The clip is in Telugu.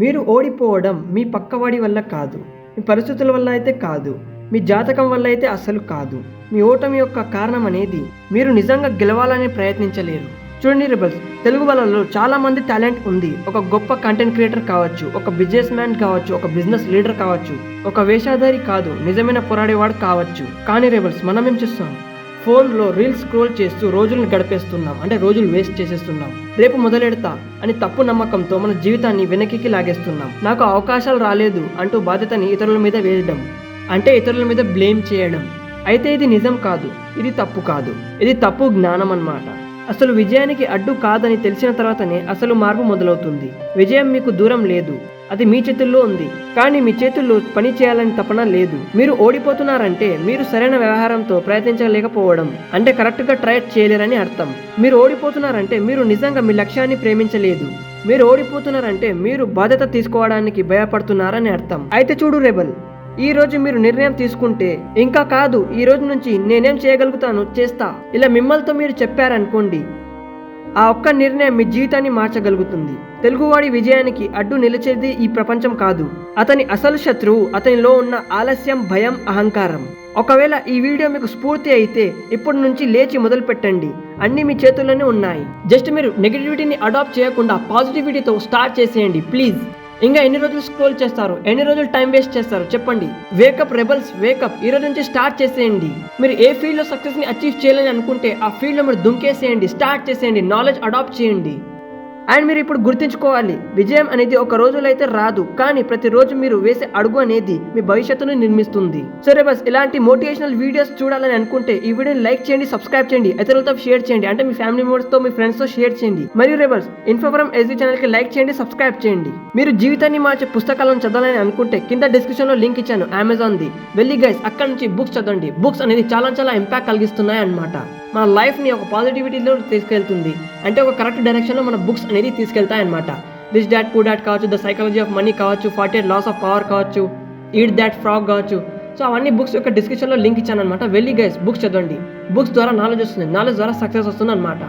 మీరు ఓడిపోవడం మీ పక్కవాడి వల్ల కాదు మీ పరిస్థితుల వల్ల అయితే కాదు మీ జాతకం వల్ల అయితే అసలు కాదు. మీ ఓటమి యొక్క కారణం అనేది మీరు నిజంగా గెలవాలని ప్రయత్నించలేరు. చూడండి రిబల్స్ తెలుగు వాళ్ళలో చాలా మంది టాలెంట్ ఉంది. ఒక గొప్ప కంటెంట్ క్రియేటర్ కావచ్చు ఒక బిజినెస్ మ్యాన్ కావచ్చు ఒక బిజినెస్ లీడర్ కావచ్చు ఒక వేషాధారి కాదు నిజమైన పోరాడేవాడు కావచ్చు. కానీ రిబల్స్ మనం ఏం చూస్తాం? ఫోన్లో రీల్స్ స్క్రోల్ చేస్తూ రోజులను గడిపేస్తున్నాం. అంటే రోజులు వేస్ట్ చేసేస్తున్నాం. రేపు మొదలెడతా అని తప్పు నమ్మకంతో మన జీవితాన్ని వెనక్కి లాగేస్తున్నాం. నాకు అవకాశాలు రాలేదు అంటూ బాధ్యతని ఇతరుల మీద వేయడం. అంటే ఇతరుల మీద బ్లేమ్ చేయడం. అయితే ఇది నిజం కాదు. ఇది తప్పు కాదు. ఇది తప్పు జ్ఞానం అన్నమాట అసలు విజయానికి అడ్డు కాదని తెలిసిన తర్వాతనే అసలు మార్పు మొదలవుతుంది. విజయం మీకు దూరం లేదు. అది మీ చేతుల్లో ఉంది. కానీ మీ చేతుల్లో పని చేయాలని తపన లేదు. మీరు ఓడిపోతున్నారంటే మీరు సరైన వ్యవహారంతో ప్రయత్నించలేకపోవడం. అంటే కరెక్ట్గా ట్రై చేయలేరని అర్థం. మీరు ఓడిపోతున్నారంటే మీరు నిజంగా మీ లక్ష్యాన్ని ప్రేమించలేదు. మీరు ఓడిపోతున్నారంటే మీరు బాధ్యత తీసుకోవడానికి భయపడుతున్నారని అర్థం. అయితే చూడు రెబల్ ఈ రోజు మీరు నిర్ణయం తీసుకుంటే ఇంకా కాదు ఈ రోజు నుంచి నేనేం చేయగలుగుతాను చేస్తా. ఇలా మిమ్మల్తో మీరు చెప్పారనుకోండి. ఆ ఒక్క నిర్ణయం మీ జీవితాన్ని మార్చగలుగుతుంది. తెలుగువాడి విజయానికి అడ్డు నిలిచేది ఈ ప్రపంచం కాదు. అతని అసలు శత్రువు అతనిలో ఉన్న ఆలస్యం భయం అహంకారం. ఒకవేళ ఈ వీడియో మీకు స్ఫూర్తి అయితే ఇప్పటి నుంచి లేచి మొదలు పెట్టండి అన్ని మీ చేతుల్లోనే ఉన్నాయి. జస్ట్ మీరు నెగిటివిటీని అడాప్ట్ చేయకుండా పాజిటివిటీతో స్టార్ట్ చేసేయండి ప్లీజ్. ఇంకా ఎన్ని రోజులు స్క్రోల్ చేస్తారు? ఎన్ని రోజులు టైం వేస్ట్ చేస్తారు? చెప్పండి. వేకప్ రెబల్స్ వేకప్ ఈ రోజు నుంచి స్టార్ట్ చేసేయండి. మీరు ఏ ఫీల్డ్లో సక్సెస్ని అచీవ్ చేయాలని అనుకుంటే ఆ ఫీల్డ్లో మీరు దుంకేసేయండి. స్టార్ట్ చేసేయండి. నాలెడ్జ్ అడాప్ట్ చేయండి. అండ్ మీరు ఇప్పుడు గుర్తుంచుకోవాలి విజయం అనేది ఒక రోజులో అయితే రాదు కానీ ప్రతిరోజు మీరు వేసే అడుగు అనేది మీ భవిష్యత్తును నిర్మిస్తుంది. సరే బస్ ఇలాంటి మోటివేషనల్ వీడియోస్ చూడాలని అనుకుంటే ఈ వీడియోని లైక్ చేయండి సబ్స్క్రైబ్ చేయండి ఇతరులతో షేర్ చేయండి అంటే మీ ఫ్యామిలీ మెంబర్స్తో మీ ఫ్రెండ్స్తో షేర్ చేయండి. మరియు రేబల్స్ ఇన్ఫోఫరం ఎస్జీ ఛానల్కి లైక్ చేయండి సబ్స్క్రైబ్ చేయండి. మీరు జీవితాన్ని మార్చే పుస్తకాలను చదవాలని అనుకుంటే కింద డిస్క్రిప్షన్లో లింక్ ఇచ్చాను అమెజాన్ది వెళ్ళి గైస్ అక్కడ నుంచి బుక్స్ చదవండి. బుక్స్ అనేది చాలా చాలా ఇంపాక్ట్ కలిగిస్తున్నాయి అన్నమాట మన లైఫ్ని ఒక పాజిటివిటీలో తీసుకెళ్తుంది. అంటే ఒక కరెక్ట్ డైరెక్షన్లో మన బుక్స్ అనేది తీసుకెళ్తాయి తీసుకెళ్తాయన్నమాట. రిచ్ డాట్ పూ డాట్ కావచ్చు ద సైకాలజీ ఆఫ్ మనీ కావచ్చు forty eight laws of power కావచ్చు ఈట్ దాట్ ఫ్రాక్ కావచ్చు. సో అవన్నీ బుక్స్ యొక్క డిస్క్రిప్షన్లో లింక్ ఇచ్చాను అనమాట వెళ్ళి గైస్ బుక్స్ చదవండి. బుక్స్ ద్వారా నాలెడ్జ్ వస్తుంది. నాలెడ్జ్ ద్వారా సక్సెస్ వస్తుంది అనమాట